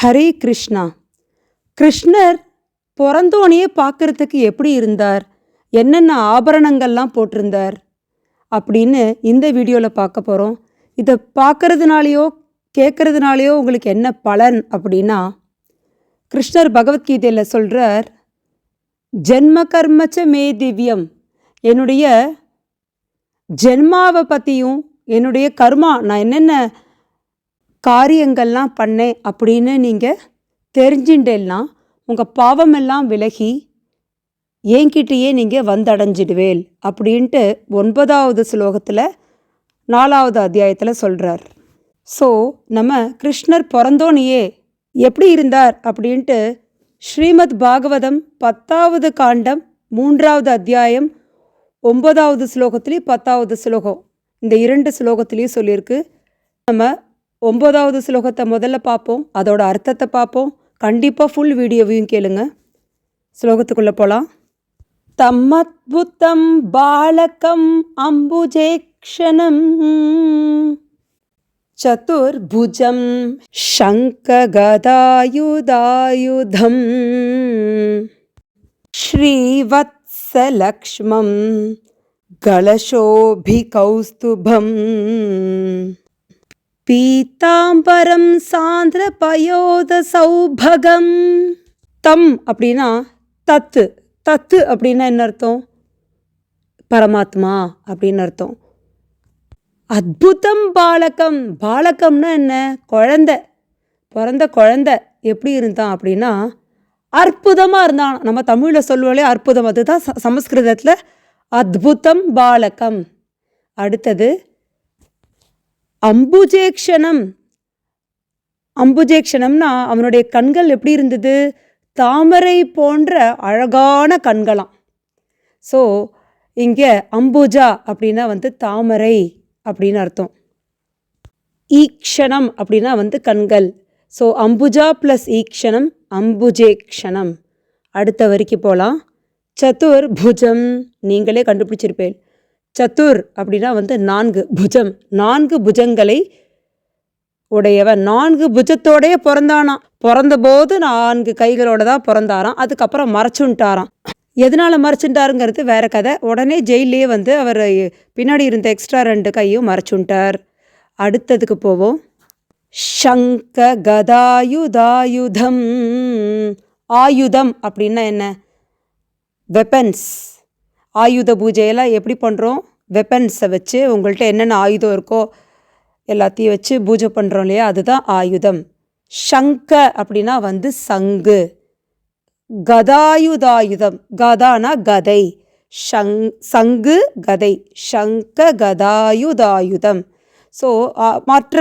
ஹரே கிருஷ்ணா. கிருஷ்ணர் பிறந்தோனையே பார்க்கறதுக்கு எப்படி இருந்தார்? என்னென்ன ஆபரணங்கள்லாம் போட்டிருந்தார்? அப்படின்னு இந்த வீடியோவில் பார்க்க போகிறோம் இதை பார்க்கறதுனாலையோ கேட்கறதுனாலையோ உங்களுக்கு என்ன பலன் அப்படின்னா கிருஷ்ணர் பகவத்கீதையில் சொல்கிறார் ஜென்ம கர்மச்ச மே திவ்யம். என்னுடைய ஜென்மாவை பற்றியும் என்னுடைய கர்மா நான் என்னென்ன காரியங்கள்லாம் பண்ணேன் அப்படின்னு நீங்கள் தெரிஞ்சுட்டேன்னா உங்கள் பாவமெல்லாம் விலகி என்கிட்டயே நீங்கள் வந்தடைஞ்சிடுவேல் அப்படின்ட்டு ஒன்பதாவது ஸ்லோகத்தில் நாலாவது அத்தியாயத்தில் சொல்கிறார் ஸோ நம்ம கிருஷ்ணர் பிறந்தோனையே எப்படி இருந்தார் அப்படின்ட்டு ஸ்ரீமத் பாகவதம் பத்தாவது காண்டம் மூன்றாவது அத்தியாயம் ஒன்பதாவது ஸ்லோகத்துலேயும் பத்தாவது ஸ்லோகம். இந்த இரண்டு ஸ்லோகத்துலேயும் சொல்லியிருக்கு. நம்ம ஒன்பதாவது ஸ்லோகத்தை முதல்ல பார்ப்போம் அதோட அர்த்தத்தை பார்ப்போம் கண்டிப்பாக ஃபுல் வீடியோவையும் கேளுங்க ஸ்லோகத்துக்குள்ளே போகலாம் தம்மத்புத்தம் பாலகம் அம்புஜேக்ஷணம் சதுர்புஜம் शङ्खगदायुधायुधम् श्रीवत्सलक्ष्मं गलशोभिकौस्तुभम् பீதாம்பரம் சாந்திர பயோத சௌபகம். தம் அப்படின்னா தத்து. தத்து அப்படின்னா என்ன அர்த்தம்? பரமாத்மா அப்படின்னு அர்த்தம். அத்புதம் பாலகம். பாலகம்னா என்ன? குழந்த. பிறந்த குழந்த. எப்படி இருந்தான் அப்படின்னா அற்புதமாக இருந்தான். நம்ம தமிழில் சொல்லுவோலே அற்புதம். அதுதான் சமஸ்கிருதத்தில் அத்புதம் பாலகம். அடுத்தது அம்புஜேக்ஷணம். அம்புஜேக்ஷணம்னா அவனுடைய கண்கள் எப்படி இருந்தது? தாமரை போன்ற அழகான கண்களாம். ஸோ இங்கே அம்புஜா அப்படின்னா வந்து தாமரை அப்படின்னு அர்த்தம். ஈக்ஷணம் அப்படின்னா வந்து கண்கள். ஸோ அம்புஜா ப்ளஸ் ஈக்ஷணம் அம்புஜேக்ஷணம். அடுத்த வரைக்கும் போகலாம் சதுர் புஜம் நீங்களே கண்டுபிடிச்சிருப்பேன் சத்துர் அப்படின்னா வந்து நான்கு புஜம். நான்கு புஜங்களை உடையவன். நான்கு புஜத்தோடைய பிறந்தானாம் பிறந்தபோது நான்கு கைகளோட தான் பிறந்தாராம். அதுக்கப்புறம் மறைச்சுன்ட்டாராம் எதனால் மறைச்சுட்டாருங்கிறது வேற கதை. உடனே ஜெயிலே வந்து அவர் பின்னாடி இருந்த எக்ஸ்ட்ரா ரெண்டு கையும் மறைச்சுட்டார். அடுத்ததுக்கு போவோம். ஷங்க கதாயுதாயுதம். ஆயுதம் அப்படின்னா என்ன? வெப்பன்ஸ் ஆயுத பூஜையெல்லாம் எப்படி பண்ணுறோம் வெப்பன்ஸை வச்சு உங்கள்கிட்ட என்னென்ன ஆயுதம் இருக்கோ எல்லாத்தையும் வச்சு பூஜை பண்ணுறோம் இல்லையா? அதுதான் ஆயுதம். சங்க அப்படின்னா வந்து சங்கு. கதாயுதாயுதம். கதானா கதை. ஷங் சங்கு கதை. ஷங்க கதாயுதாயுதம். ஸோ மற்ற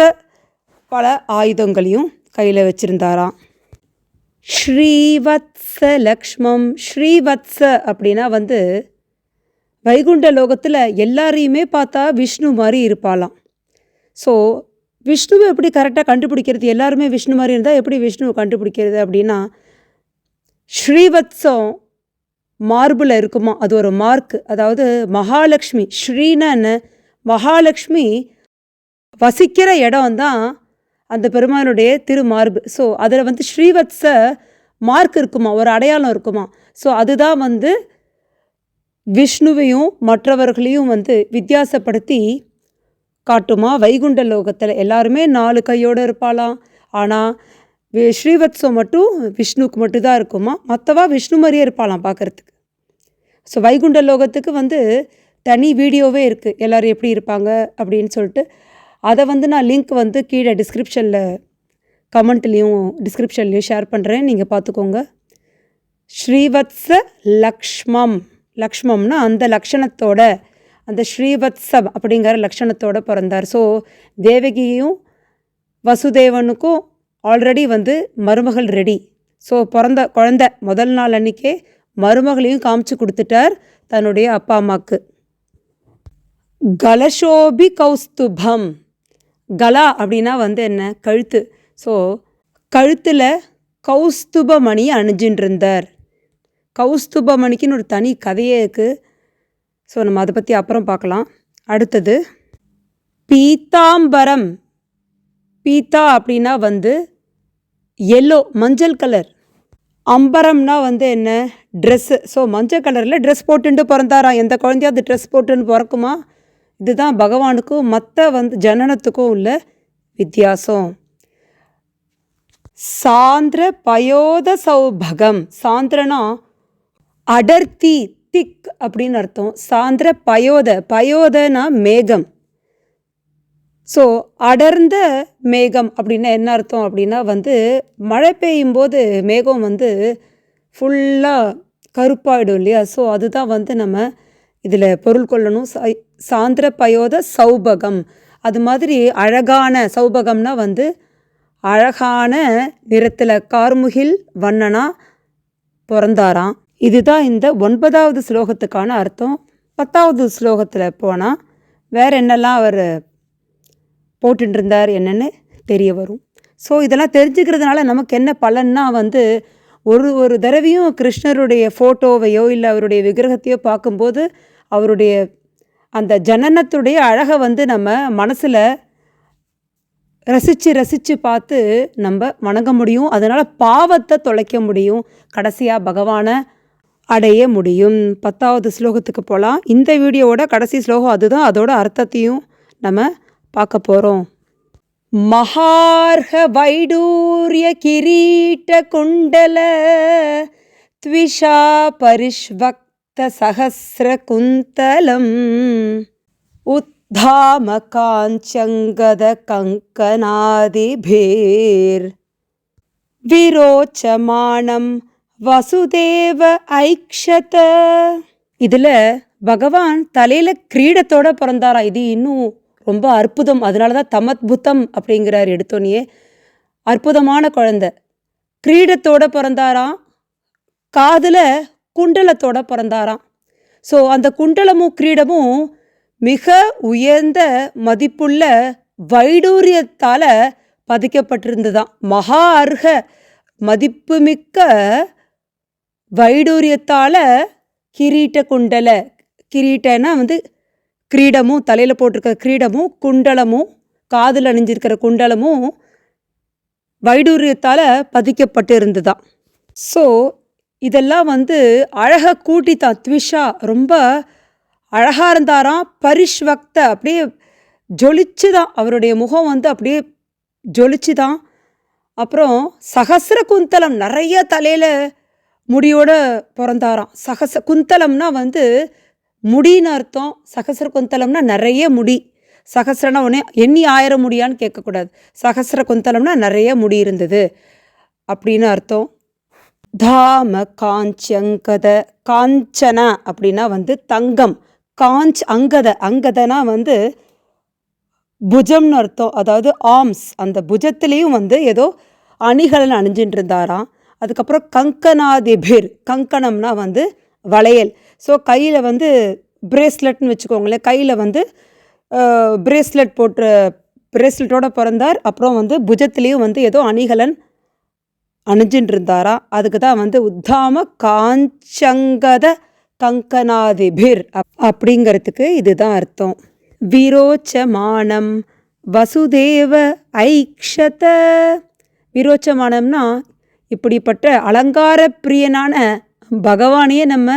பல ஆயுதங்களையும் கையில் வச்சுருந்தாராம். ஸ்ரீவத்ஸ லக்ஷ்மம். ஸ்ரீவத்ஸ அப்படின்னா வந்து வைகுண்ட லோகத்தில் எல்லாரையுமே பார்த்தா விஷ்ணு மாதிரி இருப்பாளாம். ஸோ விஷ்ணுவை எப்படி கரெக்டாக கண்டுபிடிக்கிறது? எல்லாருமே விஷ்ணு மாதிரி இருந்தால் எப்படி விஷ்ணுவை கண்டுபிடிக்கிறது அப்படின்னா ஸ்ரீவத்சம் மார்பில் இருக்குமா? அது ஒரு மார்க் அதாவது மகாலட்சுமி ஸ்ரீனன்னு மகாலட்சுமி வசிக்கிற இடம் தான் அந்த பெருமானுடைய திருமார்பு. ஸோ அதில் வந்து ஸ்ரீவத்ஸ மார்க் இருக்குமா? ஒரு அடையாளம் இருக்குமா? ஸோ அதுதான் வந்து விஷ்ணுவையும் மற்றவர்களையும் வந்து வித்தியாசப்படுத்தி காட்டுமா? வைகுண்ட லோகத்தில் எல்லாருமே நாலு கையோடு இருப்பாளாம் ஆனால் ஸ்ரீவத்ஸம் மட்டும் விஷ்ணுவுக்கு மட்டும்தான் இருக்குமா? மற்றவா விஷ்ணு மாதிரியே இருப்பாளாம் பார்க்குறதுக்கு ஸோ வைகுண்ட லோகத்துக்கு வந்து தனி வீடியோவே இருக்குது எல்லோரும் எப்படி இருப்பாங்க அப்படின்னு சொல்லிட்டு அதை வந்து நான் லிங்க் வந்து கீழே டிஸ்கிரிப்ஷனில் கமெண்ட்லேயும் டிஸ்கிரிப்ஷன்லேயும் ஷேர் பண்ணுறேன் நீங்கள் பார்த்துக்கோங்க ஸ்ரீவத்ஸ லக்ஷ்மம். லக்ஷ்மம்னா அந்த லக்ஷணத்தோட அந்த ஸ்ரீவத்சம் அப்படிங்கிற லக்ஷணத்தோட பிறந்தார். ஸோ தேவகியும் வசுதேவனுக்கும் ஆல்ரெடி வந்து மருமகள் ரெடி ஸோ பிறந்த குழந்த முதல் நாள் அன்றைக்கே மருமகளையும் காமிச்சு கொடுத்துட்டார் தன்னுடைய அப்பா அம்மாவுக்கு. கலஷோபி கௌஸ்துபம். கலா அப்படின்னா வந்து என்ன? கழுத்து. ஸோ கழுத்தில் கௌஸ்துப மணியை அணிஞ்சின்றிருந்தார். கௌஸ்துபமணிக்குன்னு ஒரு தனி கதையே இருக்குது ஸோ நம்ம அதை பற்றி அப்புறம் பார்க்கலாம். அடுத்தது பீத்தாம்பரம் பீத்தா அப்படின்னா வந்து எல்லோ மஞ்சள் கலர் அம்பரம்னா வந்து என்ன? ட்ரெஸ்ஸு ஸோ மஞ்சள் கலரில் ட்ரெஸ் போட்டுட்டு பிறந்தாராம் எந்த குழந்தையாவது ட்ரெஸ் போட்டுன்னு பிறக்குமா? இதுதான் பகவானுக்கும் மற்ற வந்து ஜனனத்துக்கும் உள்ள வித்தியாசம். சாந்திர பயோத சௌபகம். சாந்திரனா அடர்த்தி திக் அப்படின்னு அர்த்தம். சாந்திர பயோத பயோதனா மேகம். ஸோ அடர்ந்த மேகம் அப்படின்னா என்ன அர்த்தம் அப்படின்னா வந்து மழை பெய்யும் போது மேகம் வந்து ஃபுல்லாக கருப்பாயிடும் இல்லையா? ஸோ அதுதான் வந்து நம்ம இதில் பொருள் கொள்ளணும். சை- சாந்திர பயோத சௌபகம். அது மாதிரி அழகான சௌபகம்னா வந்து அழகான நிறத்தில் கார்முகில் வண்ணனா பிறந்தாராம். இதுதான் இந்த ஒன்பதாவது ஸ்லோகத்துக்கான அர்த்தம். பத்தாவது ஸ்லோகத்தில் போனால் வேறு என்னெல்லாம் அவர் போட்டுருந்தார் என்னென்னு தெரிய வரும். ஸோ இதெல்லாம் தெரிஞ்சுக்கிறதுனால நமக்கு என்ன பலன்னா வந்து ஒரு ஒரு தடவையும் கிருஷ்ணருடைய ஃபோட்டோவையோ இல்லை அவருடைய விக்கிரகத்தையோ பார்க்கும்போது அவருடைய அந்த ஜனனத்துடைய அழகை வந்து நம்ம மனசில் ரசித்து ரசித்து பார்த்து நம்ம வணங்க முடியும். அதனால் பாவத்தை தொலைக்க முடியும். கடைசியாக பகவானை அடைய முடியும். பத்தாவது ஸ்லோகத்துக்கு போகலாம் இந்த வீடியோவோட கடைசி ஸ்லோகம் அதுதான். அதோட அர்த்தத்தையும் நம்ம பார்க்க போகிறோம் மகார்ஹ வைடூரிய கிரீட்ட குண்டல த்விஷா பரிஷ்வக்த சகசிர குந்தலம் உத்தாம காஞ்சங்கத கங்கனாதிபேர் விரோச்சமானம் வசுதேவ ஐக்ஷத. இதில் பகவான் தலையில் கிரீடத்தோட பிறந்தாரா? இது இன்னும் ரொம்ப அற்புதம். அதனால தான் தமத் புத்தம் அப்படிங்கிறார் எடுத்தோன்னே அற்புதமான குழந்தை. கிரீடத்தோட பிறந்தாராம். காதில் குண்டலத்தோட பிறந்தாராம். ஸோ அந்த குண்டலமும் கிரீடமும் மிக உயர்ந்த மதிப்புள்ள வைடூரியத்தால் பதிக்கப்பட்டிருந்ததாம். மகா அர்ஹ மதிப்புமிக்க வைடூரியத்தால் கிரீட்ட குண்டல கிரீட்டனா வந்து கிரீடமும் தலையில் போட்டிருக்கிற கிரீடமும் குண்டலமும் காதில் அணிஞ்சிருக்கிற குண்டலமும் வைடூரியத்தால் பதிக்கப்பட்டு இருந்ததாம் ஸோ இதெல்லாம் வந்து அழகை கூட்டித்தான். த்விஷா ரொம்ப அழகாக இருந்தாராம். பரிஷ்வக்த அப்படியே ஜொலிச்சு தான் அவருடைய முகம் வந்து அப்படியே ஜொலிச்சு தான் அப்புறம் சகசிர குந்தலம் நிறைய தலையில் முடியோட பிறந்தாராம். சகச குந்தலம்னா வந்து முடின்னு அர்த்தம். சகசர குந்தலம்னா நிறைய முடி. சகசரனா உடனே எண்ணி ஆயிரம் முடியான்னு கேட்கக்கூடாது. சகசர குந்தலம்னா நிறைய முடி இருந்தது அப்படின்னு அர்த்தம். தாம காஞ்சங்கத காஞ்சன அப்படின்னா வந்து தங்கம். காஞ்ச் அங்கத அங்கதனா வந்து புஜம்னு அர்த்தம். அதாவது ஆர்ம்ஸ் அந்த புஜத்துலேயும் வந்து ஏதோ அணிகலன் அணிஞ்சிட்டு இருந்தாராம் அதுக்கப்புறம் கங்கனாதிபிர் கங்கணம்னா வந்து வளையல். ஸோ கையில் வந்து பிரேஸ்லெட்னு வச்சுக்கோங்களேன். கையில் வந்து பிரேஸ்லெட் போட்டு பிரேஸ்லெட்டோடு பிறந்தார். அப்புறம் வந்து புஜத்துலேயும் வந்து ஏதோ அணிகலன் அணிஞ்சின்னு இருந்தாரா அதுக்கு தான் வந்து உத்தாம காஞ்சங்கத கங்கனாதிபிர் அப் அப்படிங்கிறதுக்கு இதுதான் அர்த்தம். விரோச்சமானம் வசுதேவ ஐக்ஷத. விரோச்சமானம்னா இப்படிப்பட்ட அலங்கார பிரியனான பகவானையே நம்ம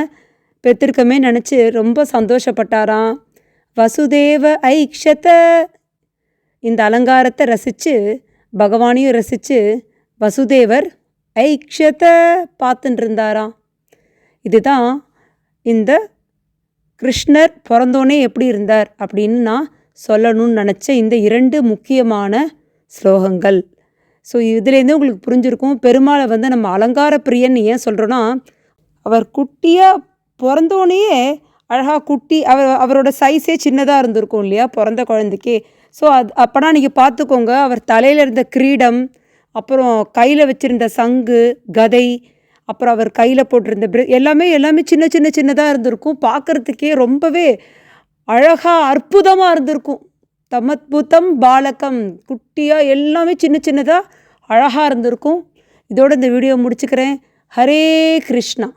பெற்றிருக்கமே நினச்சி ரொம்ப சந்தோஷப்பட்டாராம். வசுதேவ ஐக்ஷத. இந்த அலங்காரத்தை ரசித்து பகவானையும் ரசித்து வசுதேவர் ஐக்ஷத பார்த்துட்டு இருந்தாராம் இதுதான் இந்த கிருஷ்ணர் பிறந்தோனே எப்படி இருந்தார் அப்படின்னு நான் சொல்லணும்னு நினச்ச இந்த இரண்டு முக்கியமான ஸ்லோகங்கள். ஸோ இதுலேருந்து உங்களுக்கு புரிஞ்சிருக்கும். பெருமாளை வந்து நம்ம அலங்கார பிரியன்னு ஏன் சொல்கிறோன்னா அவர் குட்டியாக பிறந்தோடனேயே அழகாக குட்டி அவர் அவரோட சைஸே சின்னதாக இருந்திருக்கும் இல்லையா பிறந்த குழந்தைக்கே. ஸோ அது அப்போனா நீங்கள் பார்த்துக்கோங்க அவர் தலையில் இருந்த கிரீடம் அப்புறம் கையில் வச்சுருந்த சங்கு கதை அப்புறம் அவர் கையில் போட்டிருந்த பிர எல்லாமே எல்லாமே சின்ன சின்ன சின்னதாக இருந்திருக்கும். பார்க்குறதுக்கே ரொம்பவே அழகாக அற்புதமாக இருந்திருக்கும். தமத்புத்தம் பாலகம். குட்டியாக எல்லாமே சின்ன சின்னதாக அழகாக இருந்திருக்கும். இதோட இந்த வீடியோ முடிச்சுக்கிறேன். ஹரே கிருஷ்ணா.